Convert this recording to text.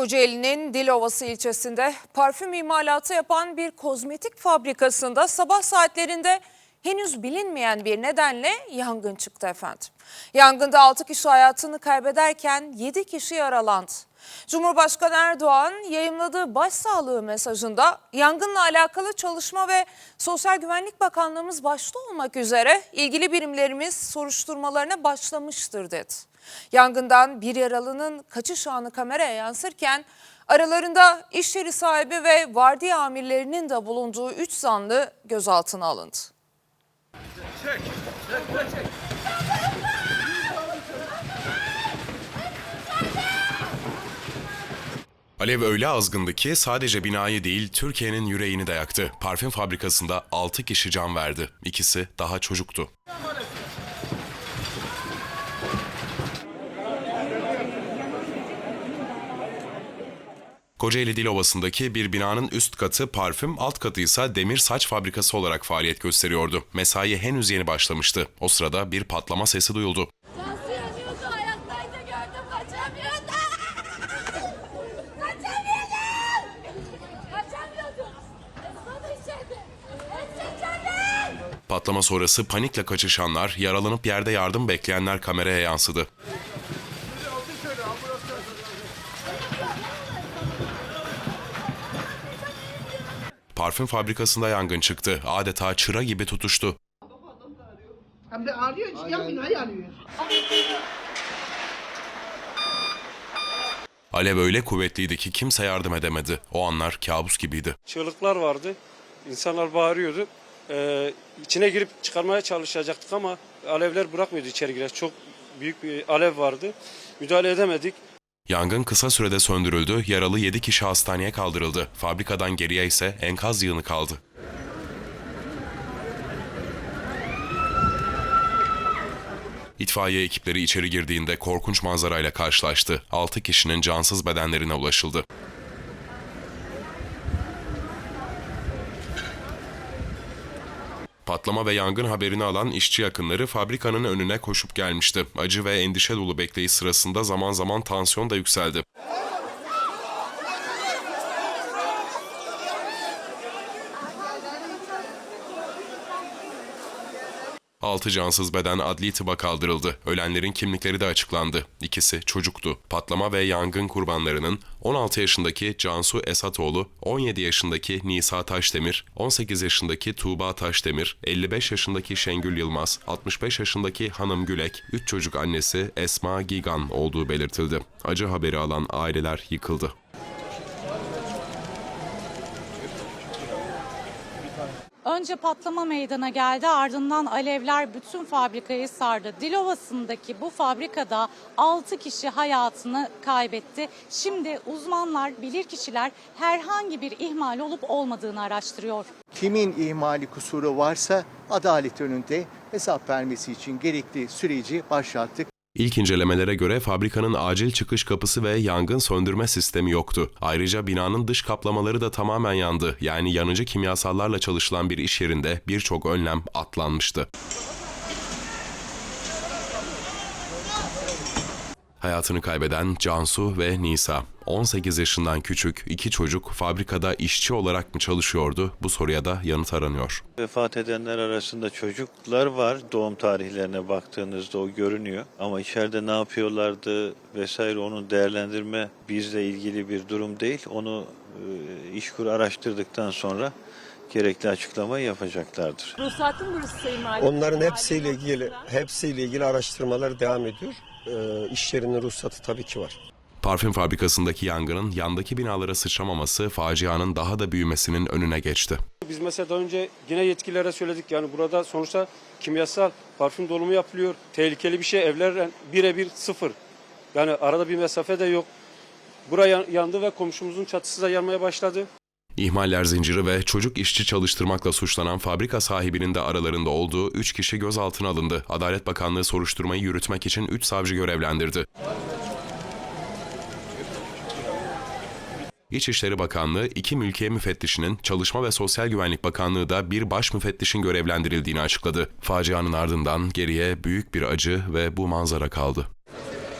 Kocaeli'nin Dilovası ilçesinde parfüm imalatı yapan bir kozmetik fabrikasında sabah saatlerinde henüz bilinmeyen bir nedenle yangın çıktı efendim. Yangında 6 kişi hayatını kaybederken 7 kişi yaralandı. Cumhurbaşkanı Erdoğan yayımladığı başsağlığı mesajında yangınla alakalı çalışma ve Sosyal Güvenlik Bakanlığımız başta olmak üzere ilgili birimlerimiz soruşturmalarına başlamıştır dedi. Yangından bir yaralının kaçış anı kameraya yansırken aralarında iş yeri sahibi ve vardiya amirlerinin de bulunduğu 3 zanlı gözaltına alındı. Alev öyle azgındı ki sadece binayı değil Türkiye'nin yüreğini de yaktı. Parfüm fabrikasında 6 kişi can verdi. İkisi daha çocuktu. Kocaeli Dilovası'ndaki bir binanın üst katı parfüm, alt katı ise demir saç fabrikası olarak faaliyet gösteriyordu. Mesai henüz yeni başlamıştı. O sırada bir patlama sesi duyuldu. Patlama sonrası panikle kaçışanlar, yaralanıp yerde yardım bekleyenler kameraya yansıdı. Parfüm fabrikasında yangın çıktı. Adeta çıra gibi tutuştu. Hem de ağrıyor, yan binayı arıyor. Alev öyle kuvvetliydi ki kimse yardım edemedi. O anlar kabus gibiydi. çığlıklar vardı. İnsanlar bağırıyordu. Ee, içine girip çıkarmaya çalışacaktık ama alevler bırakmıyordu içeri girer. Çok büyük bir alev vardı. Müdahale edemedik. Yangın kısa sürede söndürüldü. Yaralı 7 kişi hastaneye kaldırıldı. Fabrikadan geriye ise enkaz yığını kaldı. İtfaiye ekipleri içeri girdiğinde korkunç manzarayla karşılaştı. 6 kişinin cansız bedenlerine ulaşıldı. Patlama ve yangın haberini alan işçi yakınları fabrikanın önüne koşup gelmişti. Acı ve endişe dolu bekleyiş sırasında zaman zaman tansiyon da yükseldi. Altı cansız beden adli tıba kaldırıldı. Ölenlerin kimlikleri de açıklandı. İkisi çocuktu. Patlama ve yangın kurbanlarının 16 yaşındaki Cansu Esatoğlu, 17 yaşındaki Nisa Taşdemir, 18 yaşındaki Tuğba Taşdemir, 55 yaşındaki Şengül Yılmaz, 65 yaşındaki Hanım Gülek, 3 çocuk annesi Esma Gigan olduğu belirtildi. Acı haberi alan aileler yıkıldı. Önce patlama meydana geldi ardından alevler bütün fabrikayı sardı. Dilovası'ndaki bu fabrikada 6 kişi hayatını kaybetti. Şimdi uzmanlar, bilirkişiler herhangi bir ihmal olup olmadığını araştırıyor. kimin ihmali kusuru varsa adalet önünde hesap vermesi için gerekli süreci başlattık. İlk incelemelere göre fabrikanın acil çıkış kapısı ve yangın söndürme sistemi yoktu. Ayrıca binanın dış kaplamaları da tamamen yandı. Yani yanıcı kimyasallarla çalışılan bir iş yerinde birçok önlem atlanmıştı. Hayatını kaybeden Cansu ve Nisa. 18 yaşından küçük iki çocuk fabrikada işçi olarak mı çalışıyordu? Bu soruya da yanıt aranıyor. Vefat edenler arasında çocuklar var. Doğum tarihlerine baktığınızda o görünüyor. Ama içeride ne yapıyorlardı vesaire onu değerlendirme bizle ilgili bir durum değil. Onu e, İşkur araştırdıktan sonra gerekli açıklamayı yapacaklardır. Onların hepsiyle ilgili hepsiyle ilgili araştırmalar devam ediyor. Ee, iş yerinin ruhsatı tabii ki var. Parfüm fabrikasındaki yangının yandaki binalara sıçramaması facianın daha da büyümesinin önüne geçti. Biz mesela daha önce yine yetkililere söyledik. Yani burada sonuçta kimyasal parfüm dolumu yapılıyor. Tehlikeli bir şey. Evler birebir sıfır. Yani arada bir mesafe de yok. Buraya yandı ve komşumuzun çatısı da yanmaya başladı. İhmaller zinciri ve çocuk işçi çalıştırmakla suçlanan fabrika sahibinin de aralarında olduğu 3 kişi gözaltına alındı. Adalet Bakanlığı soruşturmayı yürütmek için 3 savcı görevlendirdi. İçişleri Bakanlığı iki mülkiye müfettişinin, Çalışma ve Sosyal Güvenlik Bakanlığı da bir baş müfettişin görevlendirildiğini açıkladı. Facianın ardından geriye büyük bir acı ve bu manzara kaldı.